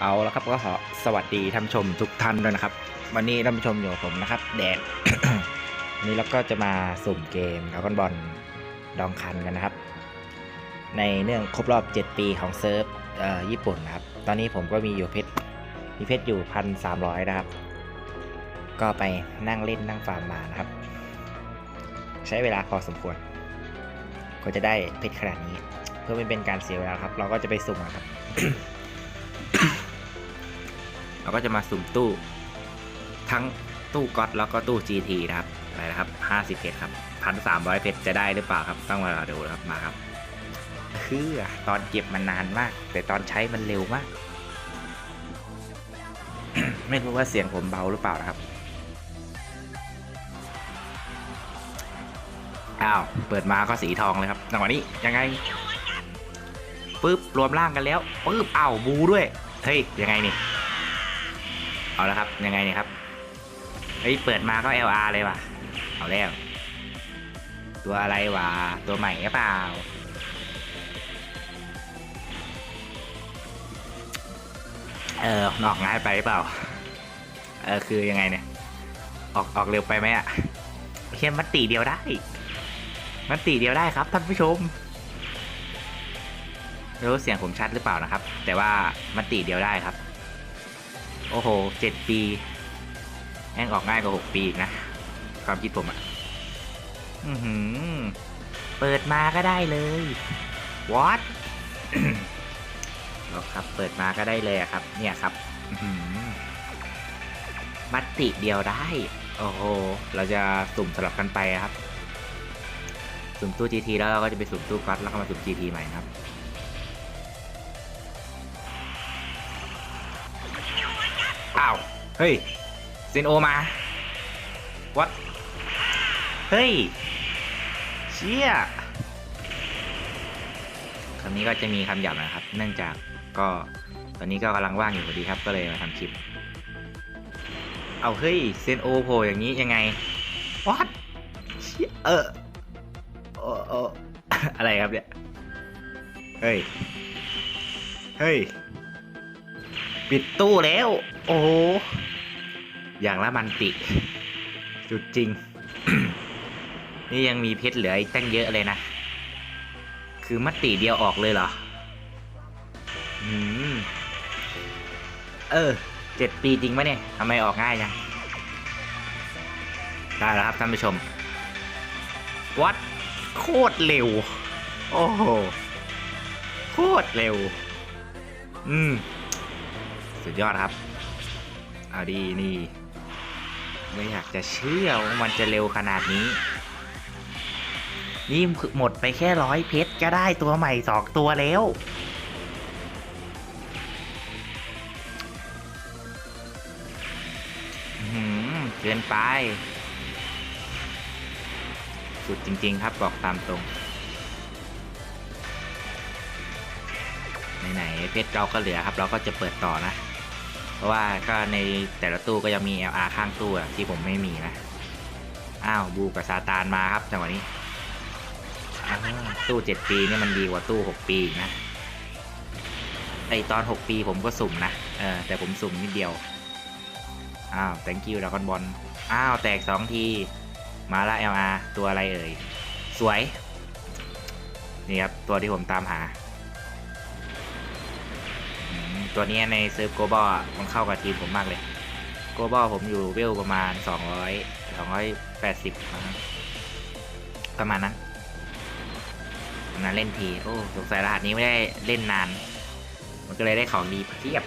เอาละครับก็ขอสวัสดีท่านชมทุกท่านด้วยนะครับ วันนี้ท่านชมอยู่ผมนะครับ แดดวันนี้เราก็จะมาสุ่มเกมดากอนบอลดองคันกันนะครับ ในเนื่องครบรอบ 7 ปีของเซิร์ฟญี่ปุ่นนะครับ ตอนนี้ผมก็มีอยู่เพชรมีเพชรอยู่พันสามร้อยนะครับ ก็ไปนั่งเล่นนั่งฟาร์มมานะครับ ใช้เวลาพอสมควรก็จะได้เพชรขนาดนี้ เพื่อไม่เป็นการเสียเวลาครับ เราก็จะไปสุ่มครับ เราก็จะมาสุ่มตู้ ทั้งตู้ก๊อตแล้วก็ตู้ GT นะครับอะไรนะครับ 50เพชรครับพันสามร้อยเพชรจะได้หรือเปล่าครับต้องมารอดูนะครับมาครับคือตอนเก็บมันนานมาก แต่ตอนใช้มันเร็วมาก ไม่รู้ว่าเสียงผมเบาหรือเปล่านะครับอ้าวเปิดมาก็สีทองเลยครับจังหวะนี้ยังไงปึ๊บรวมร่างกันแล้วปึ๊บอ้าวบูด้วยเฮ้ยยังไงนี่ เอาละครับ ยังไงเนี่ยครับ เฮ้ย เปิดมาก็ LR เลยว่ะ เอาแล้ว ตัวอะไรวะ ตัวใหม่หรือเปล่า เออ นอกง่ายไปหรือเปล่า เออ คือยังไงเนี่ย ออกออกเร็วไปไหมอะเขียนมันตีเดียวได้ มันตีเดียวได้ครับท่านผู้ชมไม่รู้เสียงผมชัดหรือเปล่านะครับ แต่ว่ามันตีเดียวได้ครับ โอ้โหเจ็ดปีแม่งออกง่ายกว่าหกปีอีกนะ ความคิดผมอะอือหือ เปิดมาก็ได้เลย what ครับ เปิดมาก็ได้เลยครับ เนี่ยครับมัตติเดียวได้ โอ้โห เราจะสุ่มสลับกันไปอะครับ สุ่มตู้ GT แล้วเราก็จะไปสุ่มตู้ก๊อตแล้วก็มาสุ่ม GT ใหม่ครับ เฮ้ยเซนโอมาวัดเฮ้ย เชี่ยคำนี้ก็จะมีคำหยาบนะครับ เนื่องจากก็ตอนนี้ก็กำลังว่างอยู่พอดีครับ ก็เลยมาทำคลิป เอาเฮ้ยเซนโอโผล่อย่างนี้ยังไงวัดเชี่ยเออโอโออะไรครับเนี่ย เฮ้ย เฮ้ย ปิดตู้แล้ว โอ้โห อย่างละมันติสุดจริง นี่ยังมีเพชรเหลืออีกตั้งเยอะเลยนะ คือมัตติเดียวออกเลยเหรออืมเออเจ็ดปีจริงปะเนี่ยทำไมออกง่ายจังได้แล้วครับท่านผู้ชม วัดโคตรเร็ว โอ้โห โคตรเร็ว อืม สุดยอดครับ เอาดีนี่ ไม่อยากจะเชื่อว่ามันจะเร็วขนาดนี้ นี่หมดไปแค่ร้อยเพชรก็ได้ตัวใหม่สองตัวแล้ว เกินไป สุดจริง ๆ ครับบอกตามตรง ไหน ๆ เพชรเราก็เหลือครับ เราก็จะเปิดต่อนะ ราะว่าก็ในแต่ละตู้ก็ยังมี LR ข้างตู้ที่ผมไม่มีนะ อ้าวบูกับซาตานมาครับจังหวะนี้อ้าวตู้ 7 ปีนี่มันดีกว่าตู้ 6 ปีนะ ไอตอน 6 ปีผมก็สุ่มนะ เออแต่ผมสุ่มนิดเดียว อ้าว thank you ดากอนบอล อ้าว แตก 2 ที มาละ LR ตัวอะไรเอ่ย สวย นี่ครับ ตัวที่ผมตามหา ตัวนี้ในเซิร์ฟโกบอลมันเข้ากับทีมผมมากเลย โกบอลผมอยู่เวลประมาณ 200 280มั้งประมาณนั้นนั้นเล่นที โอ้สงสัยรหัสนี้ไม่ได้เล่นนาน มันก็เลยได้ของดีเพียบ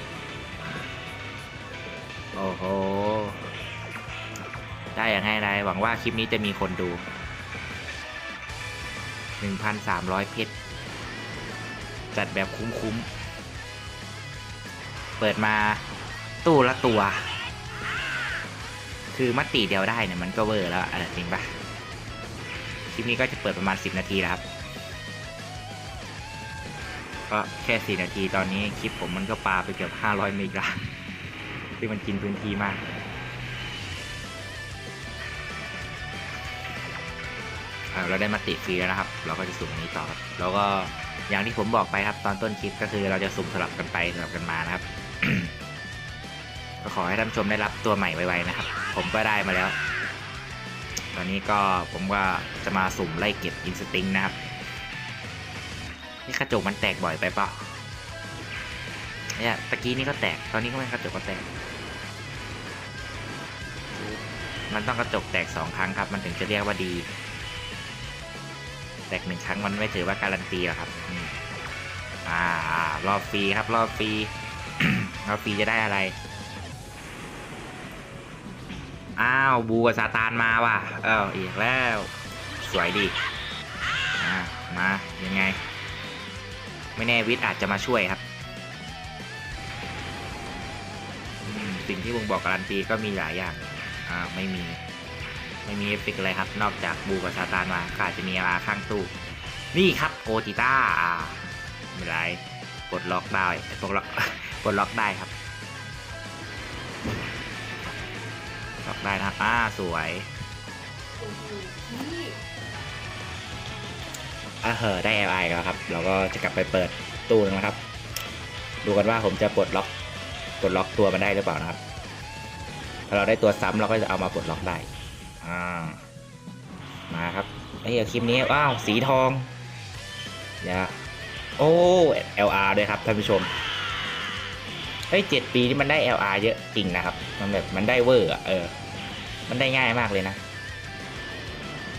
โอ้โห ได้อย่างไงไรหวังว่าคลิปนี้จะมีคนดู 1,300 เพชรจัดแบบคุ้มๆ เปิดมาตู้ละตัว คือมัตติเดียวได้เนี่ยมันก็เวอร์แล้วอะไรจริงปะคลิปนี้ก็จะเปิดประมาณ 10 นาทีแล้วครับ ก็แค่ 4 นาทีตอนนี้คลิปผมมันก็ปาไปเกือบ 500 เมกะที่มันกินพื้นที่มากเราได้มาติฟรีแล้วนะครับ เราก็จะสุ่มนนี้ต่อครับแล้วก็อย่างที่ผมบอกไปครับตอนต้นคลิปก็คือเราจะสุ่มสลับกันไปสลับกันมานะครับ ก็ขอให้ท่านชมได้รับตัวใหม่ไวๆนะครับ ผมก็ได้มาแล้ว ตอนนี้ก็ผมว่าจะมาสุ่มไล่เก็บอินสติ้งนะครับ นี่กระจกมันแตกบ่อยไปเปล่าเนี่ยตะกี้นี่ก็แตก ตอนนี้ก็ไม่กระจกก็แตก มันต้องกระจกแตกสองครั้งครับ มันถึงจะเรียกว่าดี แตกหนึ่งครั้งมันไม่ถือว่าการันตีหรอกครับ อ่ารอบฟรีครับ รอบฟรีรอบฟรีจะได้อะไร อ้าวบูกับซาตานมาว่ะเอออีกแล้ว สวยดีมายังไง ไม่แน่วิทย์อาจจะมาช่วยครับ สิ่งที่วงบอกการันตีก็มีหลายอย่างอ่าไม่มีไม่มีเอฟเฟกอะไรครับ นอกจากบูกับซาตานมาก็อาจจะมีอาข้างตู้ นี่ครับโอติต้าอ่าไม่ไรปลดล็อกได้ปลดล็อกปลดล็อกได้ครับ ล็อกได้นะครับอ่าสวยโอ้โหพี่อ่าเหอได้ LI แล้วครับ เราก็จะกลับไปเปิดตู้นึงนะครับ ดูกันว่าผมจะปลดล็อกปลดล็อกตัวมันได้หรือเปล่านะครับ ถ้าเราได้ตัวซ้ำเราก็จะเอามาปลดล็อกได้อ่ามาครับไอ้เหี้ยคลิปนี้ว้าวสีทองอย่าโอ้ LR ด้วยครับท่านผู้ชม เฮ้ยเจ็ดปีนี่มันได้ LR เยอะจริงนะครับ มันแบบมันได้เวอร์อะเออ มันได้ง่ายมากเลยนะ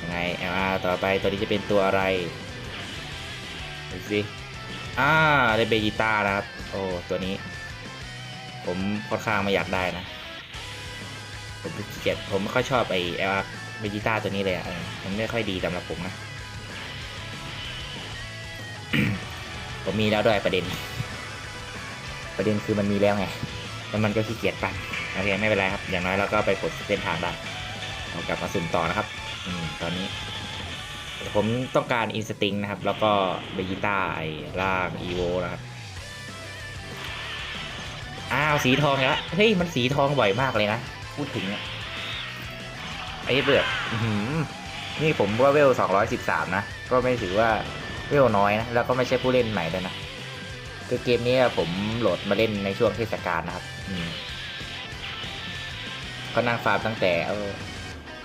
ยังไง LR ต่อไปตัวนี้จะเป็นตัวอะไรดูสิอ่าได้เบจิต้านะครับ โอ้ตัวนี้ ผมค่อนข้างไม่อยากได้นะ ผมเกียจผมไม่ค่อยชอบไอ้เอลเบจิต้าตัวนี้เลยอะมันไม่ค่อยดีสำหรับผมนะ ผมมีแล้วด้วยประเด็น ประเด็นคือมันมีแล้วไงแล้วมันก็ขี้เกียจปั่นโอเคไม่เป็นไรครับ อย่างน้อยเราก็ไปกดเส้นทางได้เรากลับมาสุ่มต่อนะครับอืมตอนนี้ ผมต้องการอินสติ้งนะครับ แล้วก็เบจิต้าไอ้ร่างอีโวนะครับอ้าวสีทองแล้วเฮ้ยมันสีทองบ่อยมากเลยนะพูดถึงเนี่ยไอ้เบือกนี่ผมว่าเวลสองร้อยสิบสามนะ ก็ไม่ถือว่าเวลน้อยนะ แล้วก็ไม่ใช่ผู้เล่นใหม่ด้วยนะ คือเกมนี้ผมโหลดมาเล่นในช่วงเทศกาลนะครับก็นั่งฟาร์มตั้งแต่เออ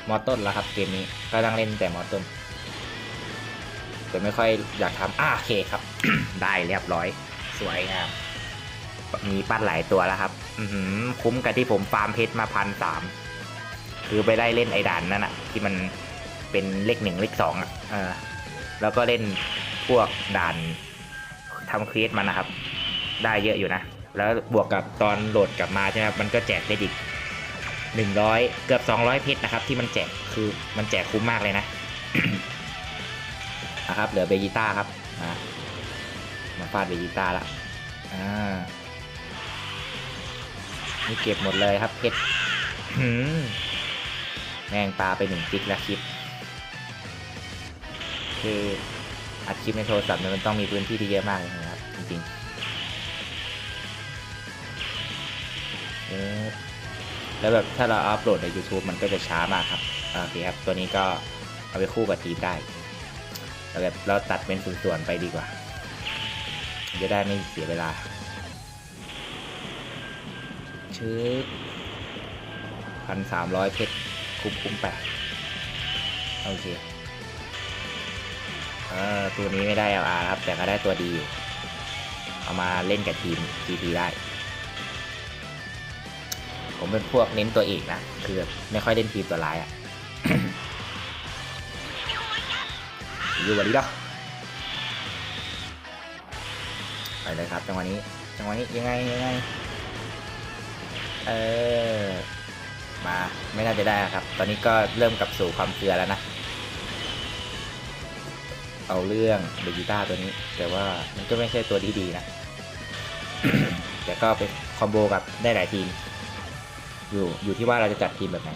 มอต้นแล้วครับ เกมนี้ก็นั่งเล่นแต่มอต้นแต่ไม่ค่อยอยากทำอ่าโอเคครับ ได้เรียบร้อย สวยงามมีปั้นหลายตัวแล้วครับ อืคุ้มกับที่ผมฟาร์มเพชรมาพันสามคือไปได้เล่นไอ้ด่านนั่นอะที่มันเป็นเลขหนึ่งเลขสองอะแล้วก็เล่นพวกด่าน ทำครีเอทมันนะครับ ได้เยอะอยู่นะ แล้วบวกกับตอนโหลดกลับมาใช่ไหมครับมันก็แจกได้อีกหนึ่งร้อยเกือบสองร้อยเพชรนะครับ ที่มันแจกคือมันแจกคุ้มมากเลยนะนะครับเหลือเบจิต้าครับมามาฟาดเบจิต้าละอ่านี่เก็บหมดเลยครับเพชรหืมแม่งปลาไปหนึ่งจิกแล้วคลิปคือ อัดคลิปในโทรศัพท์เนี่ยมันต้องมีพื้นที่ที่เยอะมากเลยนะครับ จริงๆเออแล้วแบบถ้าเราอัพโหลดใน YouTube มันก็จะช้ามากครับโอเคครับ ตัวนี้ก็เอาไปคู่กับทีมได้แล้วแบบเราตัดเป็นส่วนๆไปดีกว่า จะได้ไม่เสียเวลาชื้อพันสามร้อยเพชรคุ้มคุ้มแปดโอเค เออตัวนี้ไม่ได้ LR ครับ แต่ก็ได้ตัวดีอยู่เอามาเล่นกับทีม GT ได้ ผมเป็นพวกเน้นตัวเอกนะ คือไม่ค่อยเล่นทีมตัวร้ายอะอยู่วันนี้ดอกไปเลยครับจังหวะนี้จังหวะนี้ยังไงยังไงเออมาไม่น่าจะได้ครับ ตอนนี้ก็เริ่มกลับสู่ความเกลือแล้วนะ เอาเรื่องเบจิต้าตัวนี้ แต่ว่ามันก็ไม่ใช่ตัวที่ดีนะ แต่ก็เป็นคอมโบกับได้หลายทีม อยู่อยู่ที่ว่าเราจะจัดทีมแบบไหน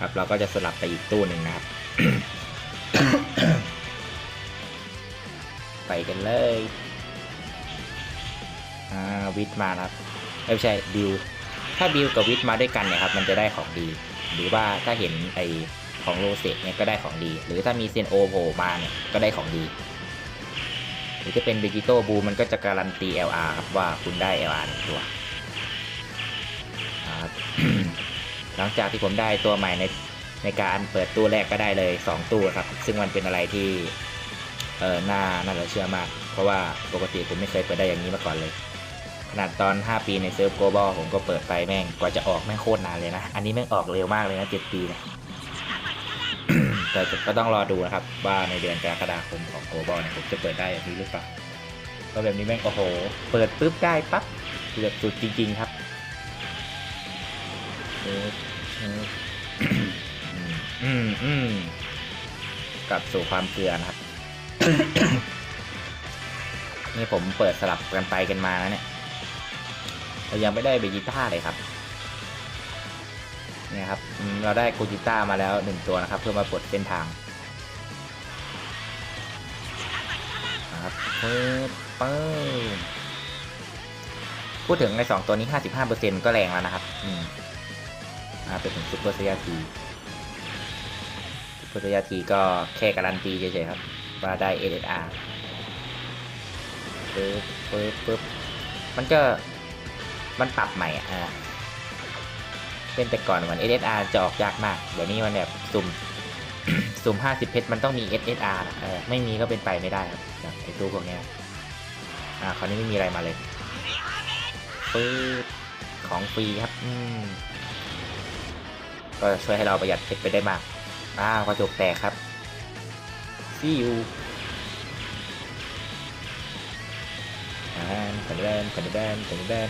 ครับเราก็จะสลับไปอีกตู้หนึ่งนะครับ ไปกันเลยอ่าวิทมานะครับเอ้ยไม่ใช่บิวถ้าบิวกับวิทมาด้วยกันเนี่ยครับ มันจะได้ของดี หรือว่าถ้าเห็นไอ ของโรเซเนี่ยก็ได้ของดี หรือถ้ามีเซนโอโผล่มาเนี่ยก็ได้ของดี หรือจะเป็นเบจิโตบูมันก็จะการันตี LR ครับว่าคุณได้ LR หนึ่งตัวหลังจากที่ผมได้ตัวใหม่ในในการเปิดตู้แรกก็ได้เลย 2 ตู้ครับ ซึ่งมันเป็นอะไรที่เออน่าน่าเหลือเชื่อมาก เพราะว่าปกติผมไม่เคยเปิดได้อย่างนี้มาก่อนเลย ขนาดตอน 5 ปีในเซิร์ฟโกลบอลผมก็เปิดไปแม่งกว่าจะออกแม่งโคตรนานเลยนะ อันนี้แม่งออกเร็วมากเลยนะ 7 ปีนี่ย แต่ก็ต้องรอดูนะครับ ว่าในเดือนกรกฎาคมของโกลบอลเนี่ยผมจะเปิดได้อย่างนี้หรือเปล่าก็แบบนี้แม่งโอ้โห เปิดปุ๊บได้ปั๊บเกือบสุดจริง ๆ ครับอืมอืมอืมกลับสู่ความเกลือนะครับ นี่ผมเปิดสลับกันไปกันมานะเนี่ยเรายังไม่ได้เบจิต้าเลยครับ เนี่ยครับเราได้โกจิต้ามาแล้วหนึ่งตัวนะครับ เพื่อมาปลดเส้นทางนะครับปึ๊บปึ๊บพูดถึงไอ้สองตัวนี้ 55%ก็แรงแล้วนะครับ อืมอ่าเป็นถึงซุปเปอร์สยาทีซุปเปอร์สยาทีก็แค่การันตีเฉยๆครับว่าได้ SSR ปึ๊บปึ๊บปึ๊บมันก็มันปรับใหม่อะ เป็นแต่ก่อนมือน SSR จะออกยากมาก เดี๋ยวนี้มันแบบสุ่ม สุ่ม 50 เพชรมันต้องมี SSR นะเออไม่มีก็เป็นไปไม่ได้ครับไอ้ตู้พวกเนี้ยอ่าคราวนี้ไม่มีอะไรมาเลยปื๊ดของฟรีครับ อืมก็ช่วยให้เราประหยัดเพชรไปได้มากอ้าวกระจกแตกครับซีอูอ่าแผ่นแดนแผ่นแดนแผ่นแดน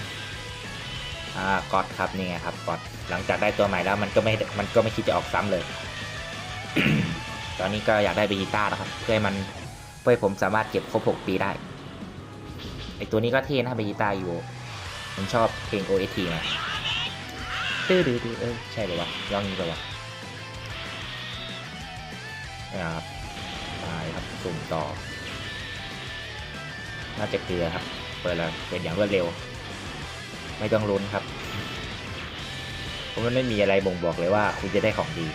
อ่าก๊อตครับนี่ไงครับก๊อตหลังจากได้ตัวใหม่แล้วมันก็ไม่มันก็ไม่คิดจะออกซ้ำเลย ตอนนี้ก็อยากได้เบจิต้าแล้วครับ เพื่อให้มันเพื่อให้ผมสามารถเก็บครบ 6 ปีได้ไอตัวนี้ก็เท่นะเบจิต้าอยู่ผมชอบเพลง OST ไงตื้อดื้อดื้อเออใช่เลยวะย่องนี้เลยวะนะครับไปครับสุ่มต่อ น่าจะเกลือครับ เปิดแล้วเป็นอย่างรวดเร็ว ไม่ต้องลุ้นครับเพราะมันไม่มีอะไรบ่งบอกเลยว่า คุณจะได้ของดี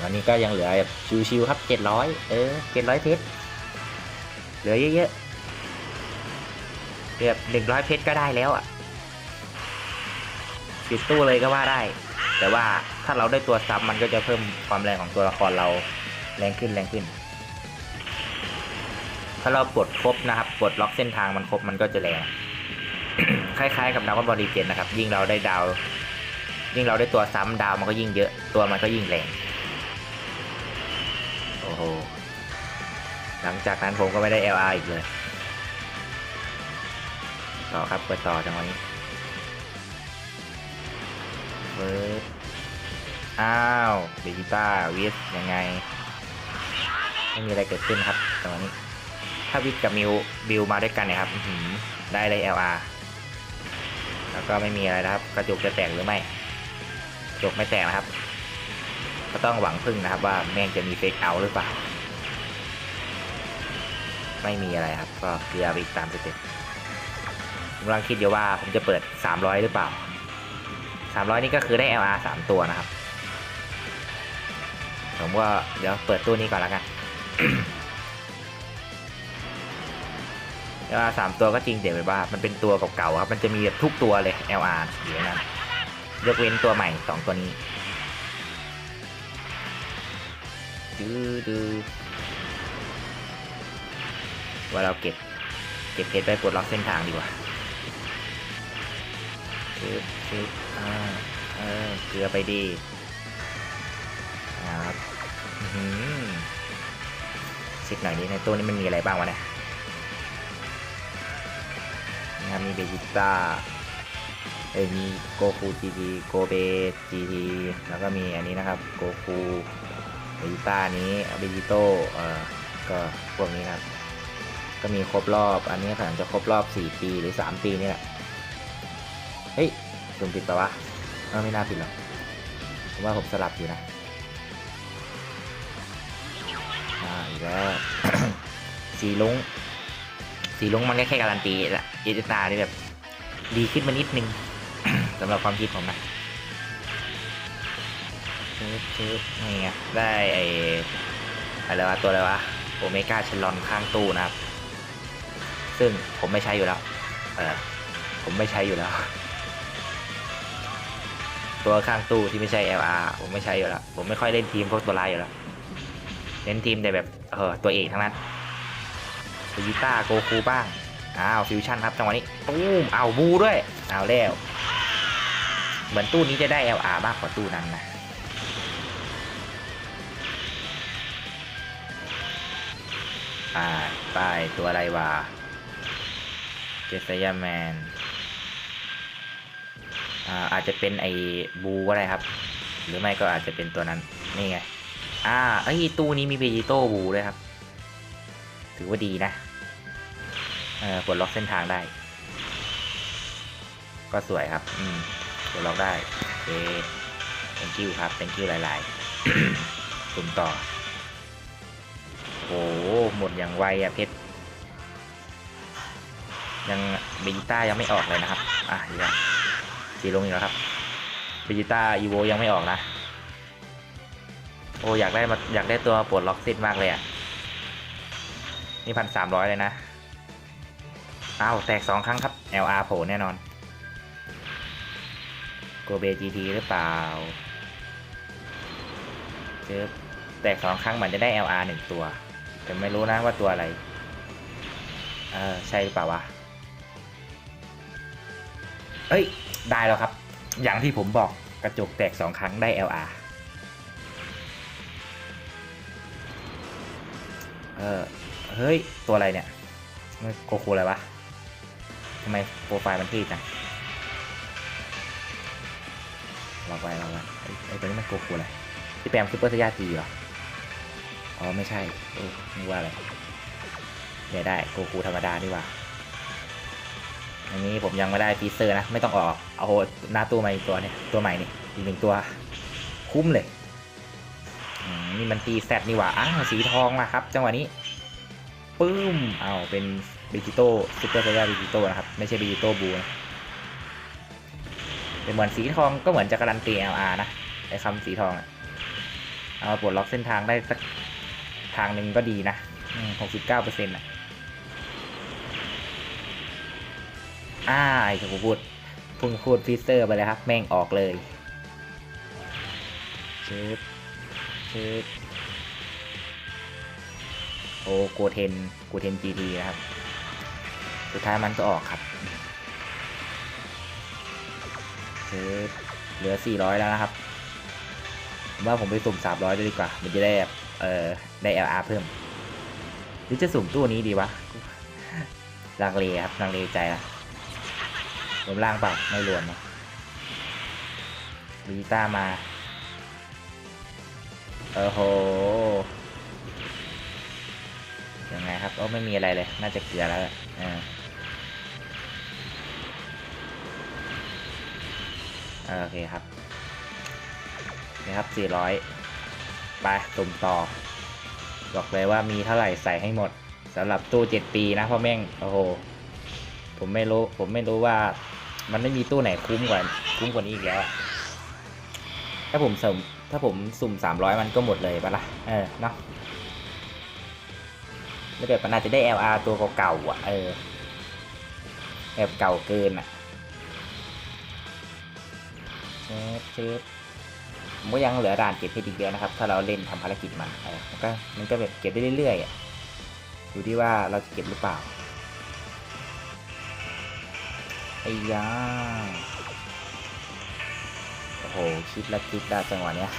วันนี้ก็ยังเหลือแบบชิวๆครับเจ็ดร้อยเออเจ็ดร้อยเพชรเหลือเยอะๆเกือบหนึ่งร้อยเพชรก็ได้แล้วอะปิดตู้เลยก็ว่าได้ แต่ว่าถ้าเราได้ตัวซ้ำมันก็จะเพิ่มความแรงของตัวละครเราแรงขึ้นแรงขึ้น ถ้าเราปลดครบนะครับปลดล็อกเส้นทางมันครบมันก็จะแรง คล้ายๆกับดาวบอลดีเจนนะครับ ยิ่งเราได้ดาว ยิ่งเราได้ตัวซ้ำดาวมันก็ยิ่งเยอะ ตัวมันก็ยิ่งแรง โอ้โห หลังจากนั้นผมก็ไม่ได้ LR อีกเลย ต่อครับเปิดต่อจังหวะนี้เปิดอ้าวเบจิต้าวิสยังไง ไม่มีอะไรเกิดขึ้นครับจังหวะนี้ ถ้าวิทกับมิวบิวมาด้วยกันเนี่ยครับอื้อหือได้เลย LR แล้วก็ไม่มีอะไรนะครับ กระจกจะแตกหรือไม่กระจกไม่แตกนะครับ ก็ต้องหวังพึ่งนะครับ ว่าแม่งจะมีเฟกเอาหรือเปล่า ไม่มีอะไรครับ ก็เกลือไปอีกตามสเต็ปผมกำลังคิดอยู่ว่าผมจะเปิด 300 หรือเปล่า 300 นี่ก็คือได้ LR 3 ตัวนะครับ ผมก็เดี๋ยวเปิดตู้นี้ก่อนแล้วกัน LR สามตัวก็จริงแต่แบบว่ามันเป็นตัวเก่าๆครับ มันจะมีแบบทุกตัวเลย LR อยู่นนั้นยกเว้นตัวใหม่สองตัวนี้ดื้อดื้อว่าเราเก็บ เก็บเพชรไปปลดล็อกเส้นทางดีกว่าชึบชึบอ่าเออเกลือไปดีครับหือเช็คหน่อยนี้ในตัวนี้มันมีอะไรบ้างวะเนี่ย นะครับมีเบจิต้าเอ้ยมีโกคูจีทีโกเบจีทีแล้วก็มีอันนี้นะครับโกคูเบจิต้านี้เบจิโต้เอ่อก็พวกนี้นะครับ ก็มีครบรอบ อันนี้ผ่าจะครบรอบ 4 ปีหรือ 3 ปีนี่แหละ เฮ้ยสุ่มผิดปะวะเออไม่น่าผิดหรอกผมว่าผมสลับอยู่นะอ่าอีกแล้วสีลุง สีลงมันก็แค่การันตีแหละเอเจตานี่แบบ ดีขึ้นมานิดนึง สำหรับความคิดผมนะชึบชึบนี่ไงได้ไออะไรวะตัวอะไรวะโอเมก้าชลอนข้างตู้นะครับ ซึ่งผมไม่ใช้อยู่แล้ว เออผมไม่ใช้อยู่แล้ว ตัวข้างตู้ที่ไม่ใช่ LR ผมไม่ใช้อยู่แล้ว ผมไม่ค่อยเล่นทีมพวกตัวร้ายอยู่แล้วเล่นทีมแต่แบบเออตัวเอกทั้งนั้น เบจิต้าโกคูบ้างอ้าวฟิวชั่นครับจังหวะนี้ตูมเอาบูด้วยเอาแล้วเหมือนตู้นี้จะได้ LR มากกว่าตู้นั้นนะอ่าป้ายตัวอะไรวะเจสยาแมนอ่าอาจจะเป็นไอ้บูก็ได้ครับ หรือไม่ก็อาจจะเป็นตัวนั้น นี่ไง อ่าไอ้ยตู้นี้มีเบจิโต้บูด้วยครับ ถือว่าดีนะ ออปลดล็อกเส้นทางได้ ก็สวยครับ อืมปลดล็อกได้โอเค thank you ครับ thank you หลายๆสุ่มต่อโอ้โหหมดอย่างไวอะเพชรยังเบจิต้ายังไม่ออกเลยนะครับ อะดีครับสีลงอีกแล้วครับเบจิต้าอีโวยังไม่ออกนะ โอ้อยากได้มาอยากได้ตัวปลดล็อกซิดมากเลยอะนี่พันสามร้อยเลยนะ อ้าวแตกสองครั้งครับ LR โผล่แน่นอนโกเบ GT หรือเปล่าเจอแตกสองครั้งเหมือนจะได้ LR หนึ่งตัว แต่ไม่รู้นะว่าตัวอะไร เออใช่หรือเปล่าวะ เอ้ย ได้แล้วครับ อย่างที่ผมบอกกระจกแตกสองครั้งได้ LR เออ เฮ้ย ตัวอะไรเนี่ย โกคูอะไรวะ ทำไมโปรไฟล์มันที่จังเราไปเราไปไอ้ตัวนี้มันโกคูอะไรที่แปลงซูเปอร์สยาจีเหรอ อ๋อ ไม่ใช่โอ้นึกว่าอะไรเดี๋ยได้โกคูธรรมดาดีกว่า อันนี้ผมยังไม่ได้ฟีเซอร์นะ ไม่ต้องออก เอาหน้าตู้มาอีกตัวเนี่ยตัวใหม่นี่อีกหนึ่งตัว คุ้มเลยอืมนี่มันตีแซดนี่หว่าอ้าวสีทองมาครับ จังหวะนี้ ปึ้ม เอาเป็น บิจิโต้ซูเปอร์ไซยาบิจิโต้นะครับ ไม่ใช่บิจิโต้บูนะเป็นเหมือนสีทองก็เหมือนจะการันตี LR นะไอ้คำสีทองอะเอามาปลดล็อกเส้นทางได้สักทางหนึ่งก็ดีนะหกสิบเก้าเปอร์เซ็นต์ะอ่าไอ้ที่ผมพูดพุ่งพูดฟีเซอร์ไปเลยครับ แม่งออกเลยเชิบเชิบโอโกเทนโกเทนจีดีนะครับ สุดท้ายมันก็ออกครับเหลือ 400 แล้วนะครับ ว่าผมไปสุ่ม 300ด้วยดีกว่า มันจะได้เอ่อได้ LR เพิ่ม หรือจะสุ่มตู้นี้ดีวะลังเลครับลังเลใจละรวมล่างเปล่าไม่รวมนะบีต้ามาเออโหยังไงครับโอ้ไม่มีอะไรเลย น่าจะเกลือแล้วอ่า โอเคครับนี่ครับ 400 ไปตุ่มต่อ บอกเลยว่ามีเท่าไหร่ใส่ให้หมดสำหรับตู้ 7 ปีนะเพราะแม่ง โอ้โห ผมไม่รู้ ผมไม่รู้ว่ามันไม่มีตู้ไหนคุ้มกว่า คุ้มกว่านี้อีกแล้ว ถ้าผมสมถ้าผมสุ่ม 300 มันก็หมดเลยปะล่ะ เออ เนาะแล้วแบบมันอาจจะได้ LR ตัวเก่าๆอะ เออ แบบเก่าเกินอะ เชฟเชฟผมก็ยังเหลือด่านเก็บให้อีกเยอะนะครับ ถ้าเราเล่นทำภารกิจมันเออมันก็มันก็แบบเก็บได้เรื่อยๆอะอยู่ที่ว่าเราจะเก็บหรือเปล่าไอ้ยาโอ้โหคิดละคิดละจังหวะเนี้ย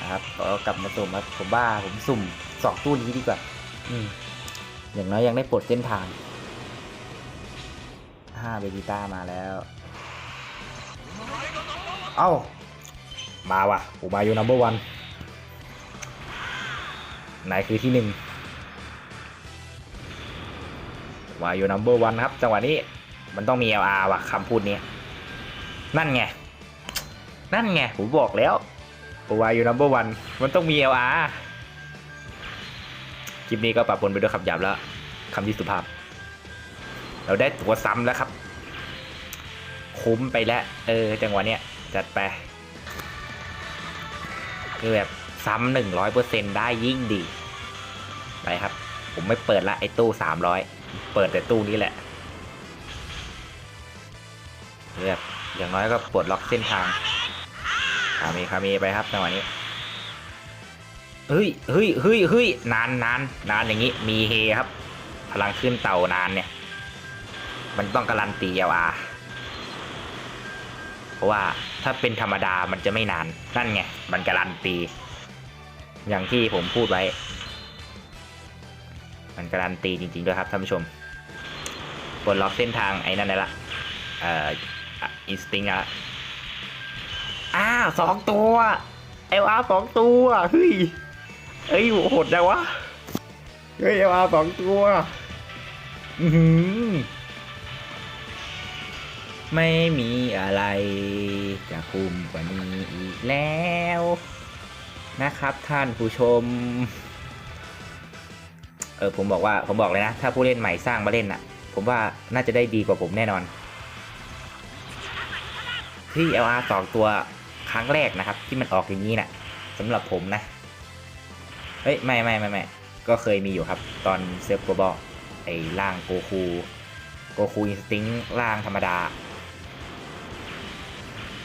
นะครับก็กลับมาสุ่มครับผมบ้าผมสุ่มสองตู้นี้ดีกว่า อืมอย่างน้อยยังได้ปลดเส้นทางห้าเบจิต้ามาแล้ว เอ้า มาว่ะผมมาอยู่นัมเบอร์วันไหนคือที่หนึ่งมาอยู่นัมเบอร์วันครับ จังหวะนี้มันต้องมี LR ว่ะคำพูดนี้ นั่นไง นั่นไง ผมบอกแล้วผมวาอยู่นัมเบอร์วันมันต้องมี LR คลิปนี้ก็ปรับปนไปด้วยคำหยาบแล้วคำที่สุภาพ เราได้ตัวซ้ำแล้วครับ คุ้มไปแล้ว เออ จังหวะเนี้ย จัดไป คือแบบซ้ำหนึ่งร้อยเปอร์เซ็นต์ได้ยิ่งดี ไปครับ ผมไม่เปิดละไอ้ตู้สามร้อยเปิดแต่ตู้นี้แหละคือแบบอย่างน้อยก็ปลดล็อกเส้นทางคาเมคาเมไปครับจังหวะนี้เฮ้ยเฮ้ยเฮ้ยเฮ้ยนานนานนานอย่างนี้ มีเฮครับ พลังขึ้นเต่านานเนี่ย มันต้องการันตีเอาอา เพราะว่าถ้าเป็นธรรมดามันจะไม่นาน นั่นไง มันการันตี อย่างที่ผมพูดไว้ มันการันตีจริง ๆ ด้วยครับท่านผู้ชมปลดล็อกเส้นทางไอ้นั่นได้ละเอ่ออินสติ้งละอ้าวสองตัวเอลอาสองตัวเฮ้ยเอ้ยโหดจังวะเฮ้ยเอลอาสองตัว อือหือ ไม่มีอะไรจะคุมกว่านี้อีกแล้วนะครับท่านผู้ชม เออผมบอกว่าผมบอกเลยนะ ถ้าผู้เล่นใหม่สร้างมาเล่นน่ะ ผมว่าน่าจะได้ดีกว่าผมแน่นอน ที่ LR สองตัวครั้งแรกนะครับ ที่มันออกอย่างนี้นะ่ะสำหรับผมนะ เฮ้ย ไม่ไม่ไม่ไม่ก็เคยมีอยู่ครับ ตอนเซิร์ฟโกบอลไอ้ล่างโกคูโกคูอินสติ้งล่างธรรมดา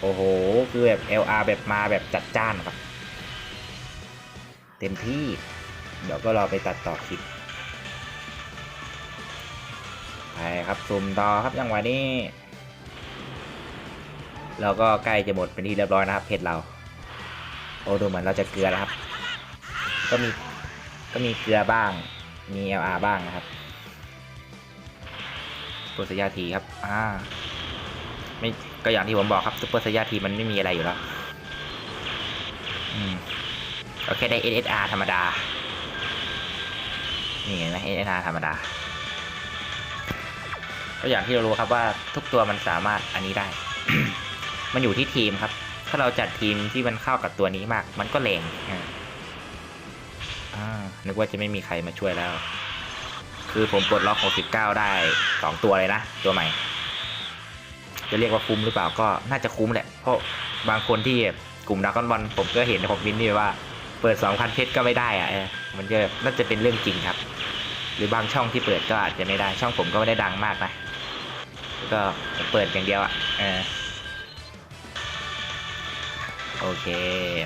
โอ้โห คือแบบ LR แบบมาแบบจัดจ้านครับ เต็มที่ เดี๋ยวก็รอไปตัดต่อคลิปไปครับซุ่มต่อครับจังหวะนี้เราก็ใกล้จะหมดเป็นที่เรียบร้อยนะครับเพชรเรา โอ้ดูเหมือนเราจะเกลือแล้วครับ ก็มีก็มีเกลือบ้าง มี LR บ้างนะครับซุปเปอร์สยาทีครับ อ่า ไม่ ก็อย่างที่ผมบอกครับซุปเปอร์สยาทีมันไม่มีอะไรอยู่แล้วอืมก็แค่ได้ SSR ธรรมดา นี่เห็นไหม SSR ธรรมดา ก็อย่างที่เรารู้ครับว่าทุกตัวมันสามารถอันนี้ได้ มันอยู่ที่ทีมครับ ถ้าเราจัดทีมที่มันเข้ากับตัวนี้มาก มันก็แรงอ่านึกว่าจะไม่มีใครมาช่วยแล้ว คือผมปลดล็อก 69 ได้ 2 ตัวเลยนะ ตัวใหม่ จะเรียกว่าคุ้มหรือเปล่าก็น่าจะคุ้มแหละ เพราะบางคนที่กลุ่มดากอนบอลผมก็เห็นในคอมเมนต์นี่ว่า เปิด2,000เพชรก็ไม่ได้อะมันก็น่าจะเป็นเรื่องจริงครับ หรือบางช่องที่เปิดก็อาจจะไม่ได้ช่องผมก็ไม่ได้ดังมากนะก็เปิดอย่างเดียวอะเออโอเค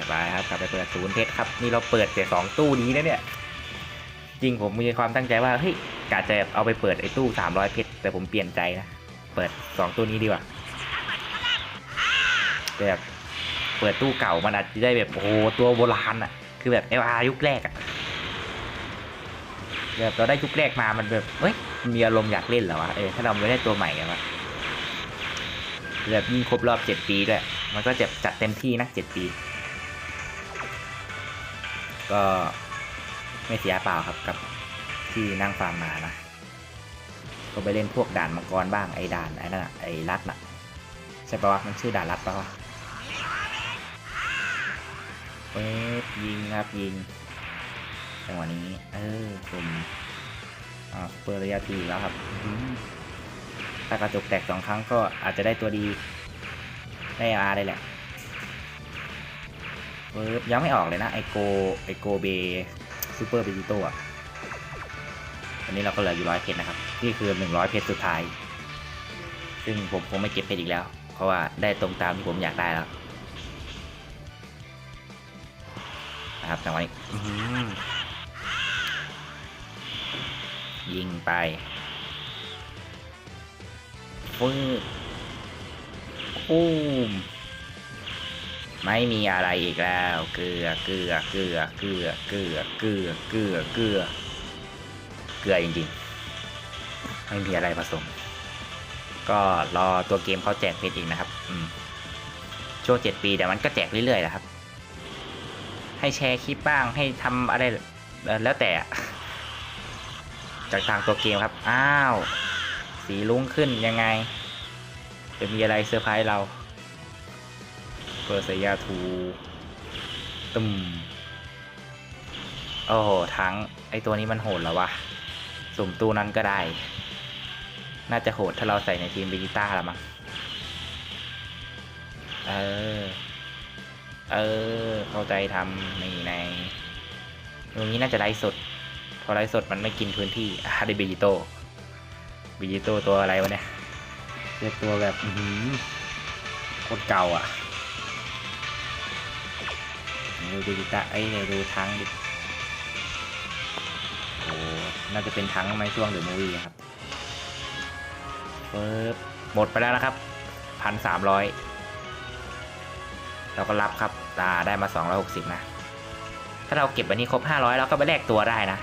ไปครับกลับไปเปิดศูนย์เพชรครับนี่เราเปิดแต่สองตู้นี้นะเนี่ยจริงผมมีความตั้งใจว่าเฮ้ยกะจะเอาไปเปิดไอ้ตู้300เพชรแต่ผมเปลี่ยนใจนะ เปิดสองตู้นี้ดีกว่า แบบเปิดตู้เก่ามันอาจจะได้แบบโอ้โหตัวโบราณอะคือแบบ LR ยุคแรกอะแบบเราได้ยุคแรกมามันแบบเฮ้ยมีอารมณ์อยากเล่นเหรอวะเออถ้าเราไม่ได้ตัวใหม่อะวะแบบยิ่งครบรอบเจ็ดปีด้วย มันก็จะจัดเต็มที่นะเจ็ดปี ก็ไม่เสียเปล่าครับกับที่นั่งฟาร์มมานะก็ไปเล่นพวกด่านมังกรบ้างไอ้ด่านไอ้นั่นอะไอ้รัดน่ะใช่ปะวะมันชื่อด่านรัดปะวะ ป๊บยิงครับยิงจังหวะนี้ เออผมอ่าเปิดระยะทีแล้วครับ ถ้ากระจกแตกสองครั้งก็อาจจะได้ตัวดี ได้อาร์ได้แหละเปิบยังไม่ออกเลยนะไอโกไอโกเบซูเปอร์เบจิโต้อะวันนี้เราก็เหลืออยู่ร้อยเพชรนะครับ นี่คือหนึ่งร้อยเพชรสุดท้าย ซึ่งผมคงไม่เก็บเพชรอีกแล้ว เพราะว่าได้ตรงตามที่ผมอยากได้แล้ว นะครับจังหวะนี้อื้อหือยิงไปฟื้นปูมไม่มีอะไรอีกแล้ว เกลือ เกลือ เกลือ เกลือ เกลือ เกลือ เกลือ เกลือ เกลือจริงๆ ไม่มีอะไรผสม ก็รอตัวเกมเขาแจกเพชรอีกนะครับอืมช่วงเจ็ดปีเดี๋ยวมันก็แจกเรื่อยๆนะครับ ให้แชร์คลิปบ้างให้ทำอะไรแล้วแต่ จากทางตัวเกมครับ อ้าว สีลุ้งขึ้นยังไง จะมีอะไรเซอร์ไพรส์เราเปิดสยทูตึมโอ้โหทั้งไอตัวนี้มันโหดแล้ววะสุ่มตู้นั้นก็ได้ น่าจะโหดถ้าเราใส่ในทีมบิจิต้าละมั้งเออ เออ เข้าใจทำนี่ในตรงนี้น่าจะไลฟ์สด พอไลฟ์สดมันไม่กินพื้นที่อะได้บิจิโตบิจิโตตัวอะไรวะเนี่ยเรียกตัวแบบอือหือโคตรเก่าอะดูดูดิตะไอ้ยดูทั้งดิโอ้น่าจะเป็นทั้งไหมช่วงเดอะมูวี่ครับเฟิบหมดไปแล้วนะครับพันสามร้อยเราก็รับครับ อ่าได้มาสองร้อยหกสิบนะ ถ้าเราเก็บอันนี้ครบห้าร้อยเราก็ไปแลกตัวได้นะ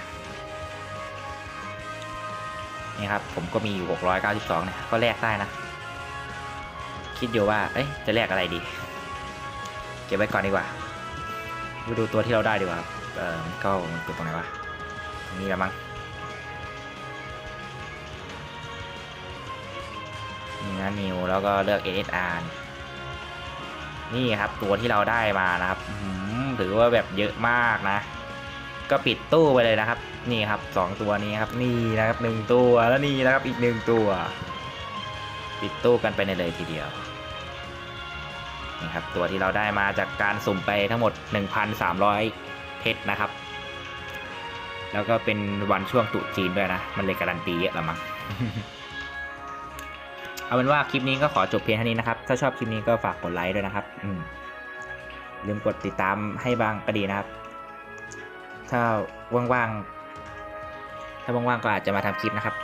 นี่ครับ ผมก็มีอยู่ 692 เนี่ย ก็แลกได้นะ คิดอยู่ว่า เอ้ยจะแลกอะไรดี เก็บไว้ก่อนดีกว่าไปดูตัวที่เราได้ดีกว่า เออมันก็มันตัวตรงไหนวะ ตรงนี้ละมั้งนี่นะนิวแล้วก็เลือก SSR นี่ครับตัวที่เราได้มานะครับถือว่าแบบเยอะมากนะ ก็ปิดตู้ไปเลยนะครับ นี่ครับสองตัวนี้ครับ นี่นะครับหนึ่งตัวแล้วนี่นะครับอีกหนึ่งตัว ปิดตู้กันไปในเลยทีเดียวนี่ครับตัวที่เราได้มาจากการสุ่มไปทั้งหมด 1,300 เพชรนะครับ แล้วก็เป็นวันช่วงตุจีนด้วยนะ มันเลยการันตีเยอะละมั้ง เอาเป็นว่าคลิปนี้ก็ขอจบเพียงเท่านี้นะครับ ถ้าชอบคลิปนี้ก็ฝากกดไลค์ด้วยนะครับอืมลืมกดติดตามให้บางก็ดีนะครับ ถ้าว่างๆ ถ้าว่างๆ ก็อาจจะมาทำคลิปนะครับ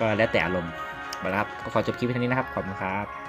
ก็แล้วแต่อารมณ์ไปแล้วครับ ก็ขอจบคลิปเท่านี้นะครับ ขอบคุณครับ